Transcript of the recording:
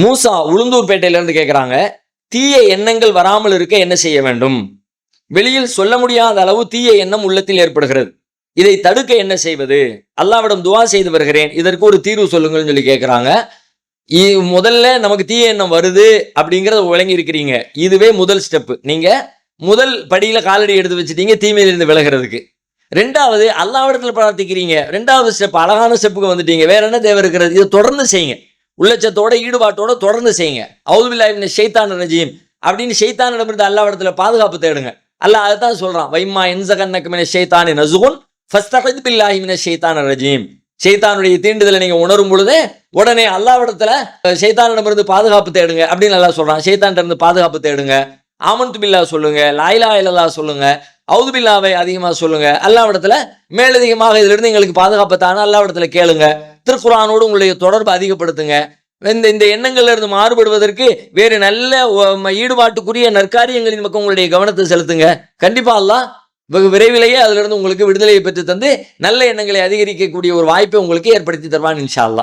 மூசா உளுந்தூர்பேட்டையிலேருந்து கேட்குறாங்க தீய எண்ணங்கள் வராமல் இருக்க என்ன செய்ய வேண்டும்? வெளியில் சொல்ல முடியாத அளவு தீய எண்ணம் உள்ளத்தில் ஏற்படுகிறது. இதை தடுக்க என்ன செய்வது? அல்லாவிடம் துவா செய்து வருகிறேன். இதற்கு ஒரு தீர்வு சொல்லுங்கள்னு சொல்லி கேட்குறாங்க முதல்ல நமக்கு தீய எண்ணம் வருது அப்படிங்கிறத விளங்கி இருக்கிறீங்க. இதுவே முதல் ஸ்டெப்பு நீங்கள் முதல் படியில் காலடி எடுத்து வச்சுட்டீங்க தீமையிலிருந்து விலகிறதுக்கு. ரெண்டாவது அல்லாவிடத்தில் பிரார்த்திக்கிறீங்க. ரெண்டாவது ஸ்டெப் அழகான ஸ்டெப்புக்கு வந்துட்டீங்க. வேற என்ன தேவை இருக்கிறது? இதை தொடர்ந்து செய்யுங்க. உள்ளச்சத்தோட ஈடுபாட்டோட தொடர்ந்து செய்யுங்க. அவுதுபில்லாஹிமின ஷெய்தான் ரஜீம். அப்படின்னு ஷைத்தானிடமிருந்து அல்லாவிடத்துல பாதுகாப்பு தேடுங்க. அல்லாஹ் அதைத்தான் சொல்றான். வைமா என்சகன்னக்குமின ஷெய்தானி நசுகுன் ஃபஸ்தகத் பில்லாஹிமின ஷெய்தான் ரஜீம். ஷெய்தானுடைய தீண்டுதலை நீங்க உணரும் பொழுது உடனே அல்லாவிடத்துல ஷெய்தானிடமிருந்து பாதுகாப்பு தேடுங்க அப்படின்னு நல்லா சொல்றான். ஷைத்தான்கிட்ட இருந்து பாதுகாப்பு தேடுங்க. ஆமன்து பில்லா சொல்லுங்க. லாயிலா இல்லல்லா சொல்லுங்க. அவுது பில்லாவை அதிகமாக சொல்லுங்க. அல்லாவிடத்துல மேலதிகமாக இதிலிருந்து எங்களுக்கு பாதுகாப்பு தானே அல்லாவிடத்துல கேளுங்க. திருக்குறானோடு உங்களுடைய தொடர்பு அதிகப்படுத்துங்க. இந்த இந்த எண்ணங்கள்லேருந்து மாறுபடுவதற்கு வேறு நல்ல ஈடுபாட்டுக்குரிய நற்காரியங்களின் பக்கம் உங்களுடைய கவனத்தை செலுத்துங்க. கண்டிப்பாக அல்லாஹ் வெகு விரைவிலேயே அதிலிருந்து உங்களுக்கு விடுதலையை பெற்று தந்து நல்ல எண்ணங்களை அதிகரிக்கக்கூடிய ஒரு வாய்ப்பை உங்களுக்கு ஏற்படுத்தி தருவான் இன்ஷா அல்லா.